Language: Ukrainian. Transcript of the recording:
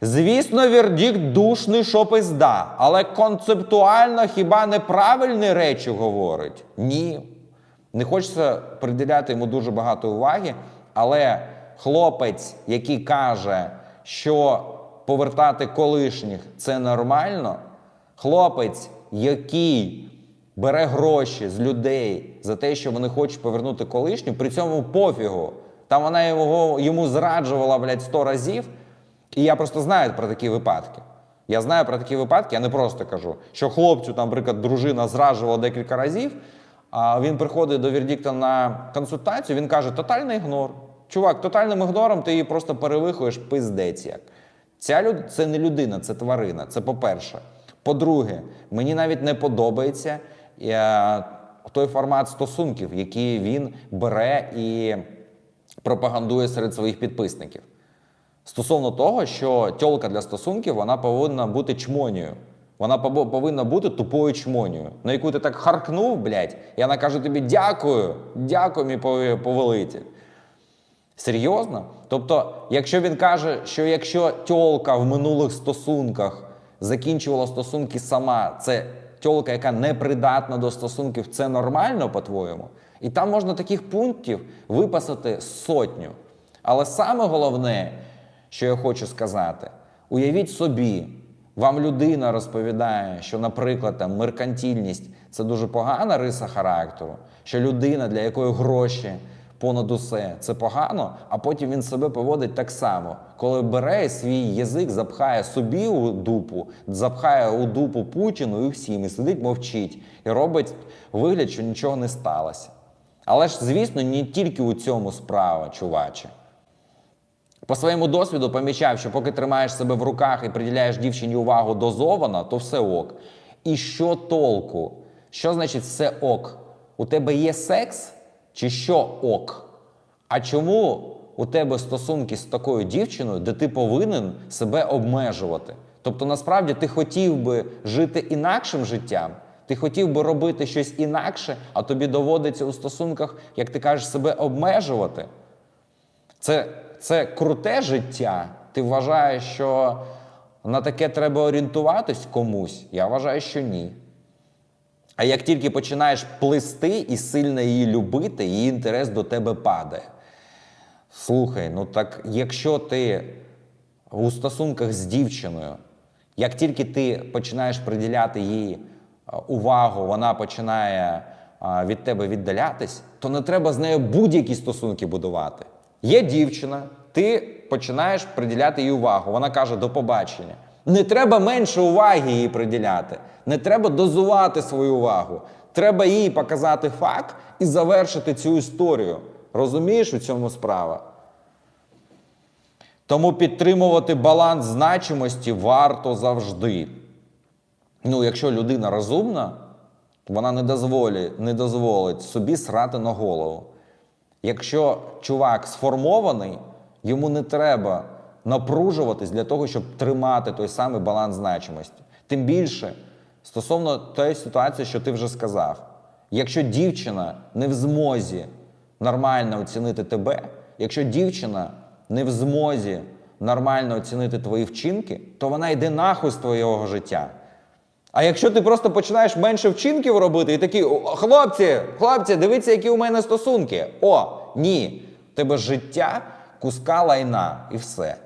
Звісно, вердикт душний, що пизда, але концептуально хіба неправильні речі говорить? Ні. Не хочеться приділяти йому дуже багато уваги, але хлопець, який каже, що повертати колишніх це нормально, хлопець, який бере гроші з людей за те, що вони хочуть повернути колишню, при цьому пофігу. Там вона його, йому зраджувала, блядь, сто разів. І я просто знаю про такі випадки. Я знаю про такі випадки, я не просто кажу, що хлопцю, там, наприклад, дружина зраджувала декілька разів, а він приходить до Вердикта на консультацію, він каже: тотальний ігнор. Чувак, тотальним ігнором ти її просто перевихуєш пиздець як. Ця люд... це не людина, це тварина. Це по-перше. По-друге, мені навіть не подобається е, той формат стосунків, який він бере і пропагандує серед своїх підписників. Стосовно того, що тьолка для стосунків вона повинна бути чмонію. Вона повинна бути тупою чмонію, на яку ти так харкнув, блядь, і вона каже тобі дякую, дякую, мій пове- повелитель. Серйозно? Тобто, якщо він каже, що якщо тьолка в минулих стосунках закінчувала стосунки сама, це тьолка, яка не придатна до стосунків, це нормально, по-твоєму? І там можна таких пунктів виписати сотню. Але саме головне, що я хочу сказати, уявіть собі, вам людина розповідає, що, наприклад, там меркантильність це дуже погана риса характеру, що людина, для якої гроші понад усе це погано, а потім він себе поводить так само, коли бере свій язик, запхає собі у дупу, запхає у дупу Путіну і всім, і сидить, мовчить, і робить вигляд, що нічого не сталося. Але ж, звісно, не тільки у цьому справа, чуваче. По своєму досвіду помічав, що поки тримаєш себе в руках і приділяєш дівчині увагу дозовано, то все ок. І що толку? Що значить все ок? У тебе є секс чи що ок? А чому у тебе стосунки з такою дівчиною, де ти повинен себе обмежувати? Тобто, насправді ти хотів би жити інакшим життям, ти хотів би робити щось інакше, а тобі доводиться у стосунках, як ти кажеш, себе обмежувати. Це, це круте життя. Ти вважаєш, що на таке треба орієнтуватись комусь? Я вважаю, що ні. А як тільки починаєш плисти і сильно її любити, її інтерес до тебе падає. Слухай, ну так якщо ти у стосунках з дівчиною, як тільки ти починаєш приділяти їй увагу, вона починає від тебе віддалятись, то не треба з нею будь-які стосунки будувати. Є дівчина, ти починаєш приділяти їй увагу. Вона каже до побачення. Не треба менше уваги їй приділяти, не треба дозувати свою увагу. Треба їй показати факт і завершити цю історію. Розумієш у цьому справа? Тому підтримувати баланс значимості варто завжди. Ну, якщо людина розумна, вона не дозволить, не дозволить собі срати на голову. Якщо чувак сформований, йому не треба напружуватись для того, щоб тримати той самий баланс значимості. Тим більше, стосовно тієї ситуації, що ти вже сказав, якщо дівчина не в змозі нормально оцінити тебе, якщо дівчина не в змозі нормально оцінити твої вчинки, то вона йде нахуй з твого життя. А якщо ти просто починаєш менше вчинків робити і такий, «О, хлопці, хлопці, дивіться, які у мене стосунки. О, ні, тебе життя куска лайна і все.